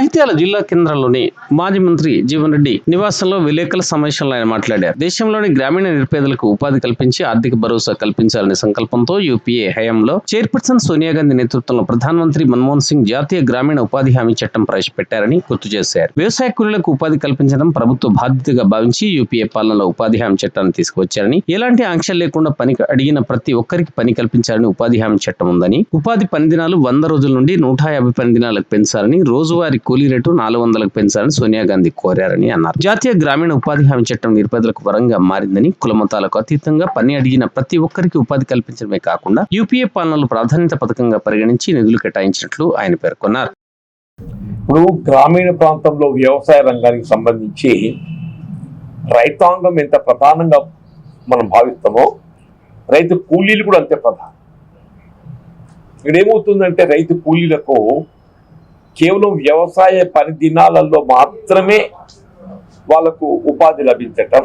జగిత్యాల జిల్లా కేంద్రంలోని మాజీ మంత్రి జీవన్ రెడ్డి నివాసంలో విలేకరుల సమావేశంలో ఆయన మాట్లాడారు. దేశంలోని గ్రామీణ నిరుపేదలకు ఉపాధి కల్పించి ఆర్థిక భరోసా కల్పించాలనే సంకల్పంతో యూపీఏ హయాంలో చైర్పర్సన్ సోనియా గాంధీ నేతృత్వంలో ప్రధానమంత్రి మన్మోహన్ సింగ్ జాతీయ గ్రామీణ ఉపాధి హామీ చట్టం ప్రవేశపెట్టారని గుర్తు చేశారు. వ్యవసాయ కూలీలకు ఉపాధి కల్పించడం ప్రభుత్వ బాధ్యతగా భావించి యూపీఏ పాలనలో ఉపాధి హామీ చట్టాన్ని తీసుకువచ్చారని ఎలాంటి ఆంక్షలు లేకుండా పని అడిగిన ప్రతి ఒక్కరికి పని కల్పించాలని ఉపాధి హామీ చట్టం ఉందని ఉపాధి పని దినాలు వంద రోజుల నుండి నూట యాభై పని దినాలకు పెంచాలని రోజువారీ కూలీ రేటు నాలుగు వందలకు పెంచాలని సోనియా గాంధీ కోరారని అన్నారు. జాతీయ గ్రామీణ ఉపాధి హామీ చట్టం నిరుపేదలకు వరంగా మారిందని కులమతాలకు అతీతంగా పని అడిగిన ప్రతి ఒక్కరికి ఉపాధి కల్పించడమే కాకుండా యూపీఏ పాలనలు ప్రాధాన్యత పథకంగా పరిగణించి నిధులు కేటాయించినట్లు ఆయన పేర్కొన్నారు. ఇప్పుడు గ్రామీణ ప్రాంతంలో వ్యవసాయ రంగానికి సంబంధించి రైతాంగం ఎంత ప్రధానంగా మనం భావిస్తామో రైతు కూలీలు కూడా అంతే ప్రధానం. ఇక్కడ ఏమవుతుందంటే రైతు కూలీలకు కేవలం వ్యవసాయ పని దినాలలో మాత్రమే వాళ్ళకు ఉపాధి లభించటం.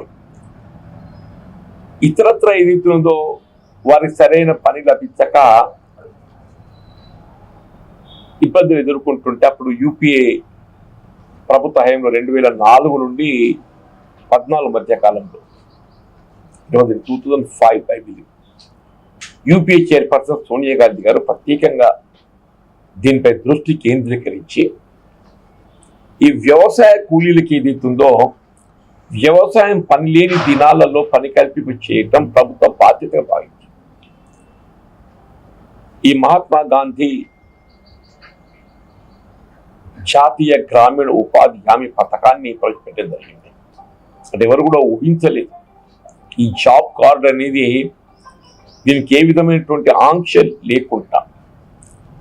ఇతరత్ర ఏదైతుందో వారికి సరైన పని లభించక ఇబ్బందులు ఎదుర్కొంటుంటే అప్పుడు యూపీఏ ప్రభుత్వ హయాంలో రెండు వేల నాలుగు నుండి పద్నాలుగు మధ్య కాలంలో two thousand five I believe UPA chairperson Sonia Gandhi గారు ప్రత్యేకంగా దీనిపై దృష్టి కేంద్రీకరించి ఈ వ్యవసాయ కూలీలకి ఏదైతుందో వ్యవసాయం పని లేని దినాలలో పని కల్పింపు చేయటం ప్రభుత్వ బాధ్యతగా భావించింది ఈ మహాత్మా గాంధీ జాతీయ గ్రామీణ ఉపాధి హామీ పథకాన్ని ప్రవేశపెట్టడం జరిగింది. అంటే ఎవరు కూడా ఊహించలేదు. ఈ జాబ్ కార్డు అనేది దీనికి ఏ విధమైనటువంటి ఆంక్ష లేకుండా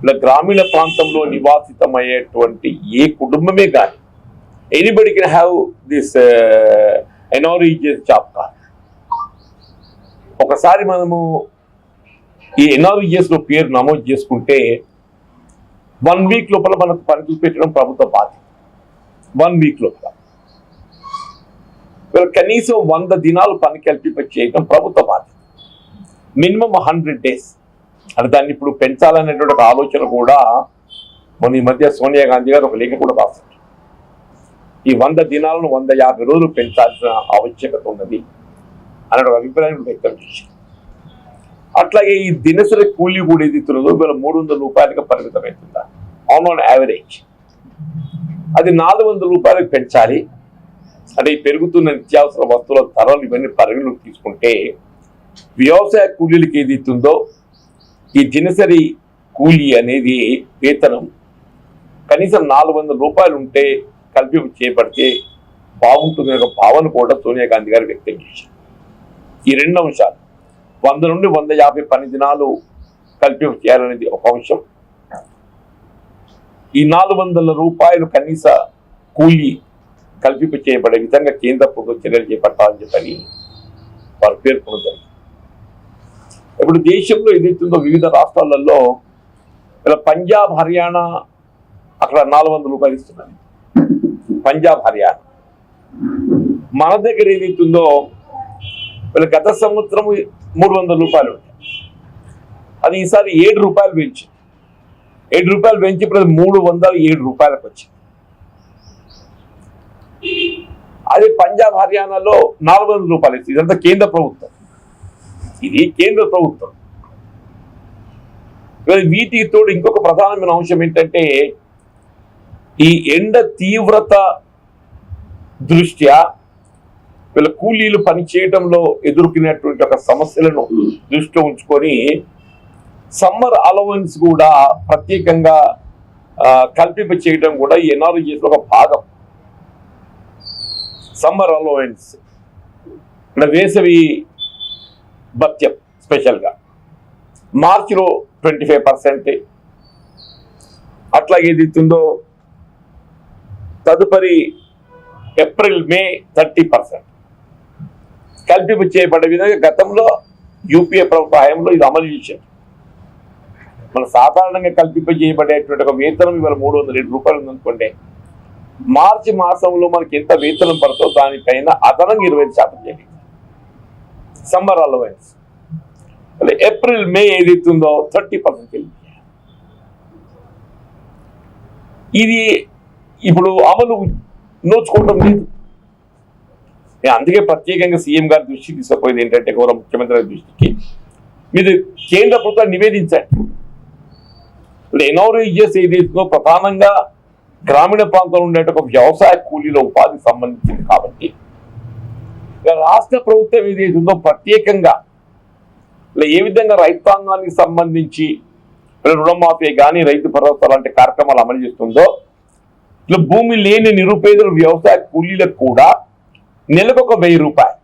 ఇలా గ్రామీణ ప్రాంతంలో నివాసితమయ్యేటువంటి ఏ కుటుంబమే కానీ anybody can have this NREGS job card ఒకసారి మనము ఈ ఎన్ఆర్ఈజిఎస్లో పేరు నమోదు చేసుకుంటే వన్ వీక్ లోపల మనకు పని చూపెట్టడం ప్రభుత్వ బాధ్యత. వన్ వీక్ లోపల. కనీసం వంద దినాలు పని కల్పింప చేయడం ప్రభుత్వ బాధ్యత. మినిమం హండ్రెడ్ డేస్ అంటే దాన్ని ఇప్పుడు పెంచాలనేటువంటి ఒక ఆలోచన కూడా మొన్న ఈ మధ్య సోనియా గాంధీ గారు ఒక లేఖ కూడా రాస్తారు ఈ వంద దినాలను వంద యాభై రోజులు పెంచాల్సిన ఆవశ్యకత ఉన్నది అనే ఒక అభిప్రాయం వ్యక్తం చేశారు. అట్లాగే ఈ దినసరి కూలీ కూడా ఏది ఇస్తున్నదో మూడు వందల రూపాయలకి పరిమితమవుతుందా ఆన్ ఆన్ యావరేజ్. అది నాలుగు వందల రూపాయలకు పెంచాలి. అంటే ఈ పెరుగుతున్న నిత్యావసర వస్తువుల ధరలు ఇవన్నీ పరిగణలోకి తీసుకుంటే వ్యవసాయ కూలీలకి ఏది ఇస్తుందో ఈ దినసరి కూలీ అనేది వేతనం. కనీసం నాలుగు వందల రూపాయలు ఉంటే కల్పింపు చేపడితే బాగుంటుంది ఒక భావన కూడా సోనియా గాంధీ గారు వ్యక్తం చేశారు. ఈ రెండు అంశాలు వంద నుండి వంద యాభై పని దినాలు కల్పింపు చేయాలనేది ఒక అంశం. ఈ నాలుగు వందల రూపాయలు కనీస కూలీ కల్పింపు చేయబడే విధంగా కేంద్ర ప్రభుత్వం చర్యలు చేపట్టాలని చెప్పని వారు పేర్కొన్నారు ఇప్పుడు దేశంలో ఏదైతుందో వివిధ రాష్ట్రాలలో ఇలా పంజాబ్ హర్యానా అక్కడ నాలుగు వందల రూపాయలు ఇస్తున్నారు పంజాబ్ హర్యానా. మన దగ్గర ఏదైతుందో వీళ్ళ గత సంవత్సరం మూడు వందల రూపాయలు ఉంటాయి. అది ఈసారి ఏడు రూపాయలు పెంచింది. ఏడు రూపాయలు పెంచి ఇప్పుడు మూడు వందల ఏడు రూపాయలకు వచ్చింది. అది పంజాబ్ హర్యానాలో నాలుగు వందల రూపాయలు ఇస్తుంది. ఇదంతా కేంద్ర ప్రభుత్వం. ఇది కేంద్ర ప్రభుత్వం. ఇవాళ వీటికి తోడు ఇంకొక ప్రధానమైన అంశం ఏంటంటే ఈ ఎండ తీవ్రత దృష్ట్యా వీళ్ళ కూలీలు పనిచేయడంలో ఎదుర్కొనేటువంటి ఒక సమస్యలను దృష్టిలో ఉంచుకొని సమ్మర్ అలవెన్స్ కూడా ప్రత్యేకంగా కల్పింప చేయడం కూడా ఈ ఎన్ఆర్జీస్లో ఒక భాగం. Summer allowance. వేసవి భత్యం స్పెషల్గా. మార్చిలో ట్వంటీ ఫైవ్ పర్సెంట్. అట్లాగే ఏది తదుపరి ఏప్రిల్ మే థర్టీ పర్సెంట్. కల్పింపు చేయబడే విధంగా గతంలో యూపీఏ ప్రభుత్వ హయాంలో ఇది అమలు చేశారు. మన సాధారణంగా కల్పింప చేయబడేటువంటి ఒక వేతనం ఇవాళ మూడు వందల ఏడు రూపాయలు ఉందనుకోండి. మార్చి మాసంలో మనకి ఎంత వేతనం పడుతుందో దానిపైన అదనంగా ఇరవై శాతం చేయండి. సమ్మర్ అలవెన్స్ ఏప్రిల్ మే ఏదైతుందో థర్టీ పర్సెంట్ ఇది ఇప్పుడు అమలు నోచుకోవడం లేదు. అందుకే ప్రత్యేకంగా సీఎం గారి దృష్టికి తీసుకుపోయేది ఏంటంటే గౌరవ ముఖ్యమంత్రి గారి దృష్టికి. మీరు కేంద్ర ప్రభుత్వం నివేదించండి ఇప్పుడు ఎన్ఆర్ఈజిఎస్ ఏదైతుందో ప్రధానంగా గ్రామీణ ప్రాంతంలో ఉండే ఒక వ్యవసాయ కూలీల ఉపాధికి సంబంధించింది కాబట్టి రాష్ట్ర ప్రభుత్వం ఏదైతుందో ప్రత్యేకంగా ఇలా ఏ విధంగా రైతాంగానికి సంబంధించి రుణమాఫీ కానీ రైతు భరోసా లాంటి కార్యక్రమాలు అమలు చేస్తుందో ఇట్లా భూమి లేని నిరుపేదలు వ్యవసాయ కూలీలకు కూడా నెలకు ఒక వెయ్యి రూపాయలు.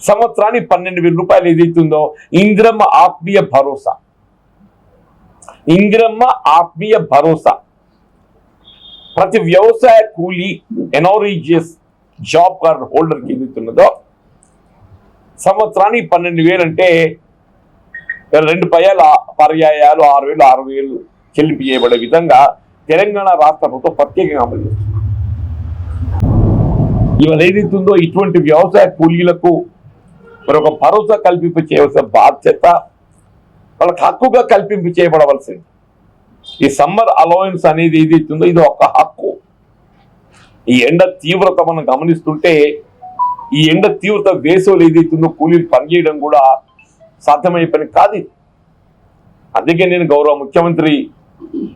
సంవత్సరానికి పన్నెండు వేల రూపాయలు ఏదైతుందో ఇంద్రమ్మ ఆత్మీయ భరోసా. ఇంద్రమ్మ ఆత్మీయ భరోసా. ప్రతి వ్యవసాయ కూలీ ఎనోరిజియస్ జాబ్ కార్డు హోల్డర్కి ఏదైతున్నదో సంవత్సరానికి పన్నెండు వేలు అంటే రెండు పర్యాలు పర్యాయాలు ఆరు వేలు ఆరు వేలు చెల్లింపు చేయబడే విధంగా తెలంగాణ రాష్ట్ర ప్రభుత్వం ప్రత్యేకంగా అమలు చేస్తుంది. ఇవాళ ఏదైతుందో ఇటువంటి వ్యవసాయ కూలీలకు మరి ఒక భరోసా కల్పింపు చేయవలసిన బాధ్యత వాళ్ళకి హక్కుగా కల్పింపు చేయబడవలసింది ఈ సమ్మర్ అలవెన్స్ అనేది ఏదైతుందో ఇది ఒక హక్కు. ఈ ఎండ తీవ్రత మనం గమనిస్తుంటే ఈ ఎండ తీవ్రత వేసవిలో ఏదైతుందో కూలీలు పనిచేయడం కూడా సాధ్యమయ్యే పని కాదు. అందుకే నేను గౌరవ ముఖ్యమంత్రి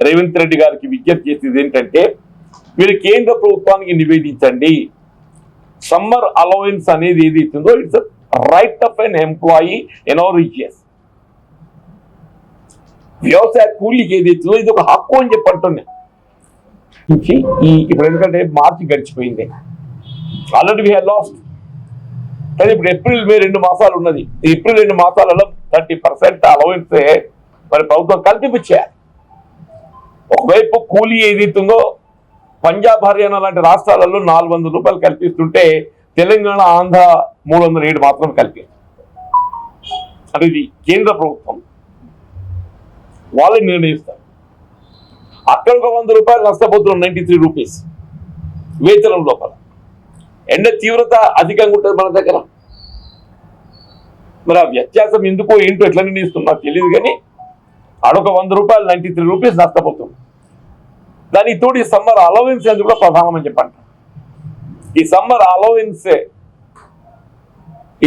రేవంత్ రెడ్డి గారికి విజ్ఞప్తి చేసేది ఏంటంటే మీరు కేంద్ర ప్రభుత్వానికి నివేదించండి. సమ్మర్ అలవెన్స్ అనేది ఏదైతుందో it's right of an employee ఎనోరిజియస్ వ్యవసాయ కూలీకి ఏదైతుందో ఇది ఒక హక్కు అని చెప్పి అంటున్నా ఈ ఇప్పుడు ఎందుకంటే మార్చి గడిచిపోయింది. ఆల్రెడీ వీ లాస్ట్ కానీ ఇప్పుడు ఏప్రిల్ మే రెండు మాసాలు ఉన్నది. ఏప్రిల్ రెండు మాసాలలో థర్టీ పర్సెంట్ అలవెన్స్ మరి ప్రభుత్వం కల్పించారు ఒకవైపు కూలీ ఏదైతుందో పంజాబ్ హర్యానా లాంటి రాష్ట్రాలలో నాలుగు వందల రూపాయలు కల్పిస్తుంటే తెలంగాణ ఆంధ్ర మూడు వందల ఏడు మాత్రం కల్పించారు అది ఇది కేంద్ర ప్రభుత్వం. వాళ్ళే నిర్ణయిస్తారు. అక్కడ ఒక వంద రూపాయలు నష్టపోతున్నాం నైంటీ త్రీ రూపీస్ వేతనం లోపల. ఎండ తీవ్రత అధికంగా ఉంటుంది మన దగ్గర. మరి ఆ వ్యత్యాసం ఎందుకో ఏంటో ఎట్లా నిర్ణయిస్తున్నా తెలియదు కానీ అడొక వంద రూపాయలు నైన్టీ త్రీ రూపీస్ నష్టపోతుంది. దానికి తోడు ఈ సమ్మర్ అలవెన్స్ అనేది కూడా ప్రధానమని చెప్పండి ఈ సమ్మర్ అలవెన్స్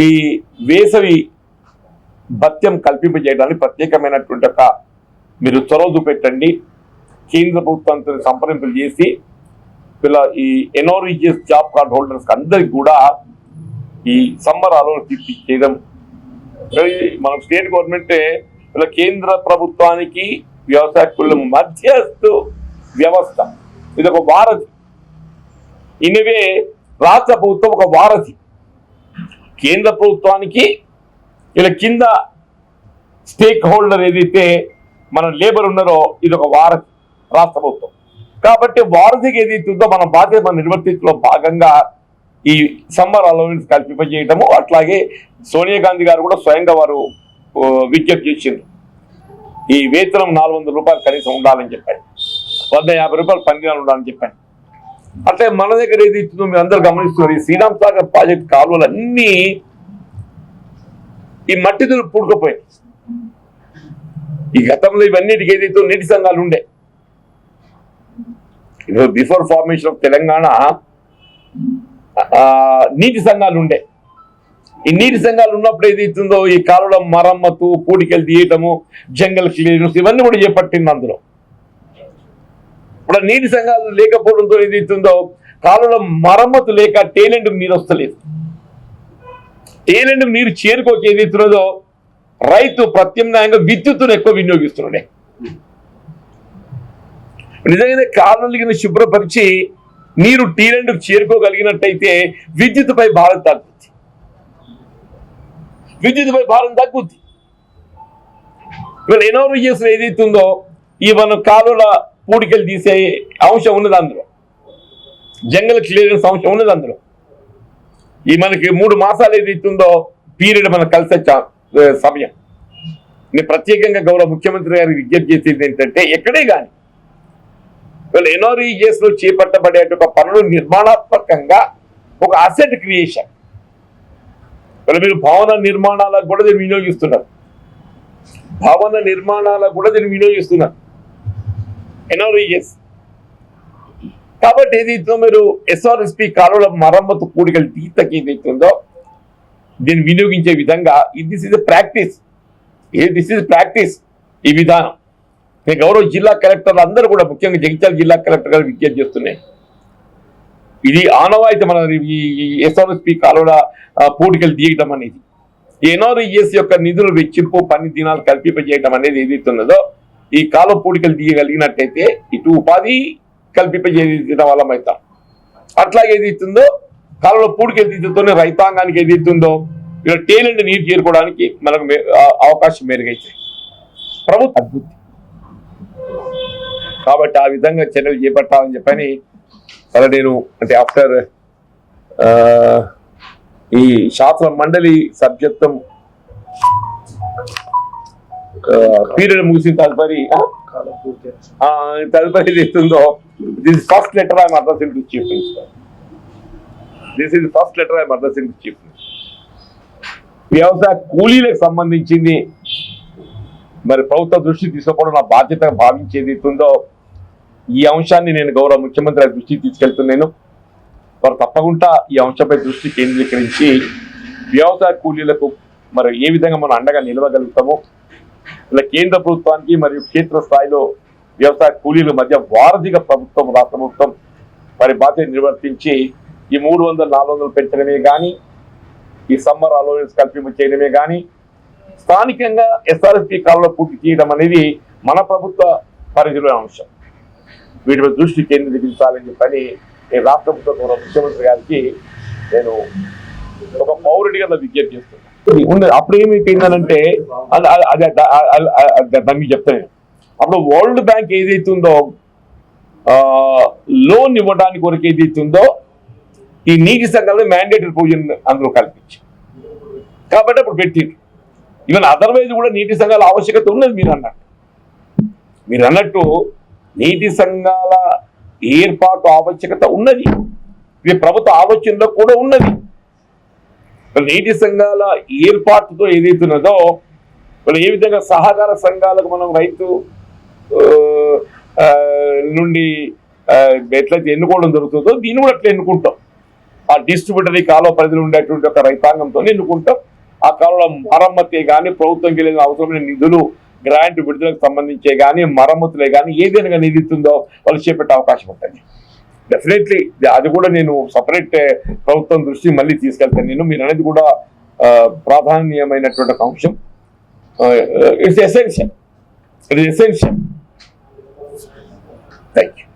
ఈ వేసవి భత్యం కల్పింపజేయడానికి ప్రత్యేకమైనటువంటి ఒక మీరు చొరవ చూపెట్టండి. కేంద్ర ప్రభుత్వంతో సంప్రదింపులు చేసి ఇలా ఈ ఎనోరిజియస్ జాబ్ కార్డ్ హోల్డర్స్ అందరికి కూడా ఈ సమ్మర్ అలవెన్స్ చేయడం. మనం మన స్టేట్ గవర్నమెంట్ ఇలా కేంద్ర ప్రభుత్వానికి వ్యవసాయ కుల మధ్యస్థు వ్యవస్థ. ఇది ఒక వారధి. ఇనివే రాష్ట్ర ప్రభుత్వం ఒక వారధి. కేంద్ర ప్రభుత్వానికి ఇలా కింద స్టేక్ హోల్డర్ ఏదైతే మన లేబర్ ఉన్నారో ఇది ఒక వారధి. రాష్ట్ర ప్రభుత్వం. కాబట్టి వారధికి ఏదైతే ఉందో మన బాధ్యత మన నిర్వర్తించలో భాగంగా ఈ సమ్మర్ అలవెన్స్ కల్పింపజేయటము అట్లాగే సోనియా గాంధీ గారు కూడా స్వయంగా వారు విజ్ఞప్తి చేసిండ్రు. ఈ వేతనం నాలుగు వందల రూపాయలు కనీసం ఉండాలని చెప్పారు. వంద యాభై రూపాయలు పనిదినాలు ఉండాలని చెప్పాను అట్లే మన దగ్గర ఏది ఇస్తుందో మీరు అందరు గమనిస్తున్నారు. ఈ శ్రీరామ్ సాగర్ ప్రాజెక్ట్ కాలువలు అన్నీ ఈ మట్టితో పూడుకుపోయాయి. ఈ గతంలో ఇవన్నిటికీ ఏదైతే నీటి సంఘాలు ఉండే. బిఫోర్ ఫార్మేషన్ ఆఫ్ తెలంగాణ ఆ, నీటి సంఘాలు ఉండే. ఈ నీటి సంఘాలు ఉన్నప్పుడు ఏదైతుందో ఈ కాలువల మరమ్మతు పూడికలు తీయటము జంగల్ క్లియరెన్స్ ఇవన్నీ కూడా చేపట్టింది అందులో. ఇప్పుడు నీటి సంఘాలు లేకపోవడంతో ఏదైతుందో కాలువల మరమ్మతు లేక టేలెంట్ నీరు వస్తలేదు. టేలెంట్ నీరు చేరుకోక ఏదైతున్నదో రైతు ప్రత్యామ్నాయంగా విద్యుత్తును ఎక్కువ వినియోగిస్తున్నాడే. నిజంగానే కాలువలు శుభ్రపరిచి నీరు టీరెంట్ చేరుకోగలిగినట్టయితే విద్యుత్పై భారం తగ్గుద్ది. విద్యుత్పై భారం తగ్గుద్ది. ఇవాళ ఎనోరిజియస్ ఏదైతే ఉందో ఈ మన కాలువల పూడికలు తీసే అంశం ఉన్నది అందులో. జంగల్ క్లియరెన్స్ అంశం ఉన్నది అందులో. ఈ మనకి మూడు మాసాలు ఏదైతే ఉందో పీరియడ్ మనకు కలిసి సమయం. నేను ప్రత్యేకంగా గౌరవ ముఖ్యమంత్రి గారికి విజ్ఞప్తి చేసేది ఏంటంటే ఎక్కడే కానీ వీళ్ళు ఎన్ఆర్ఈజిఎస్లో చేపట్టబడే ఒక పనులు నిర్మాణాత్మకంగా ఒక అసెట్ క్రియేషన్ వీళ్ళు మీరు భవన నిర్మాణాలకు కూడా దీన్ని వినియోగిస్తున్నారు. భవన నిర్మాణాలకు కూడా దీన్ని వినియోగిస్తున్నారు. ఎన్ఆర్ఈజిఎస్ కాబట్టి ఏదైతే మీరు ఎస్ఆర్ఎస్పి కాలువల మరమ్మతు కూడికల తీతకి ఏదైతుందో దీన్ని వినియోగించే విధంగా దిస్ ఇస్ ప్రాక్టీస్ ఏ దిస్ ఇస్ ప్రాక్టీస్ ఈ విధానం. నేను గౌరవ జిల్లా కలెక్టర్లు అందరూ కూడా ముఖ్యంగా జగిత్యాల జిల్లా కలెక్టర్ గారు విజ్ఞప్తి చేస్తున్నాయి. ఇది ఆనవాయితీ మన ఈ ఎస్ఆర్ఎస్పి కాలువల పోటీకలు పూడికలు తీయటం అనేది. ఎన్ఆర్ఈఎస్ యొక్క నిధులు వెచ్చింపు పని దినాలు కల్పింపజేయటం అనేది ఏదైతున్నదో ఈ కాలువ పూడికలు తీయగలిగినట్టయితే ఇటు ఉపాధి కల్పింపజేయడం వల్ల అయితే అట్లా ఏదైతుందో కాలువలో పూడికలు తీతతోనే రైతాంగానికి ఏదైతుందో ఇక్కడ టేలెంట్ నీరు చేరుకోవడానికి మనకు అవకాశం మెరుగైతే. ప్రభుత్వ అద్భుతం కాబట్టి ఆ విధంగా చర్యలు చేపట్టాలని చెప్పని అలా నేను అంటే ఆఫ్టర్ ఈ శాస్త్ర మండలి సభ్యత్వం పీరియడ్ ముగిసిన తదుపరి తదుపరి ఇస్తుందో this first letter I'm addressing to chief minister this is first letter I'm addressing to chief minister వ్యవసాయ కూలీలకు సంబంధించింది మరి ప్రభుత్వ దృష్టి తీసుకోవడం నా బాధ్యత భావించేది ఉందో ఈ అంశాన్ని నేను గౌరవ ముఖ్యమంత్రి దృష్టికి తీసుకెళ్తున్నాను. వారు తప్పకుండా ఈ అంశంపై దృష్టి కేంద్రీకరించి వ్యవసాయ కూలీలకు మరి ఏ విధంగా మనం అండగా నిలవగలుగుతామో ఇలా కేంద్ర ప్రభుత్వానికి మరియు క్షేత్ర స్థాయిలో వ్యవసాయ కూలీల మధ్య వారధిగా ప్రభుత్వం రాష్ట్ర ప్రభుత్వం వారి బాధ్యత నిర్వర్తించి ఈ మూడు వందలు నాలుగు వందలు పెంచడమే కానీ ఈ సమ్మర్ అలోవెన్స్ కల్పింపు చేయడమే కానీ స్థానికంగా ఎస్ఆర్ఎస్పి కాలంలో పూర్తి చేయడం అనేది మన ప్రభుత్వ పరిధిలో అంశం. వీటి మీద దృష్టి కేంద్రీకరించాలని చెప్పని నేను రాష్ట్ర ప్రభుత్వం ముఖ్యమంత్రి గారికి నేను ఒక పౌరుడిగా విజ్ఞప్తి చేస్తున్నాను. అప్పుడు ఏమైపోయిందనంటే అది దానికి చెప్తాను అప్పుడు వరల్డ్ బ్యాంక్ ఏదైతుందో లోన్ ఇవ్వడానికి కొరకు ఏదైతుందో ఈ నీటి సంఘాలను మ్యాండేటరీ ప్రొవిజన్ అందులో కల్పించి. కాబట్టి అప్పుడు పెట్టిండ్రు. ఈవెన్ అదర్వైజ్ కూడా నీటి సంఘాల ఆవశ్యకత ఉన్నది మీరు అన్నట్టు. మీరు అన్నట్టు నీటి సంఘాల ఏర్పాటు ఆవశ్యకత ఉన్నది. ఇది ప్రభుత్వ ఆలోచనలో కూడా ఉన్నది. నీటి సంఘాల ఏర్పాటుతో ఏదైతున్నదో మరి ఏ విధంగా సహకార సంఘాలకు మనం రైతు ఆ, నుండి ఎట్లయితే ఎన్నుకోవడం జరుగుతుందో దీన్ని కూడా అట్లా ఎన్నుకుంటాం. ఆ డిస్ట్రిబ్యూటరీ కాలువ పరిధిలో ఉండేటువంటి ఒక రైతాంగంతో ఎన్నుకుంటాం. ఆ కాలంలో మరమ్మతే కానీ ప్రభుత్వం వెళ్ళిన అవసరమైన నిధులు గ్రాంట్ విడుదలకు సంబంధించే కానీ మరమ్మతులే కానీ ఏదైనా కానీ వాళ్ళు చేపట్టే అవకాశం ఉంటుంది. డెఫినెట్లీ అది కూడా నేను సపరేట్ eh, ప్రభుత్వం దృష్టి మళ్ళీ తీసుకెళ్తాను నేను. మీరు అనేది కూడా ప్రాధాన్యమైనటువంటి ఒక అంశం. It's essential it essential thank you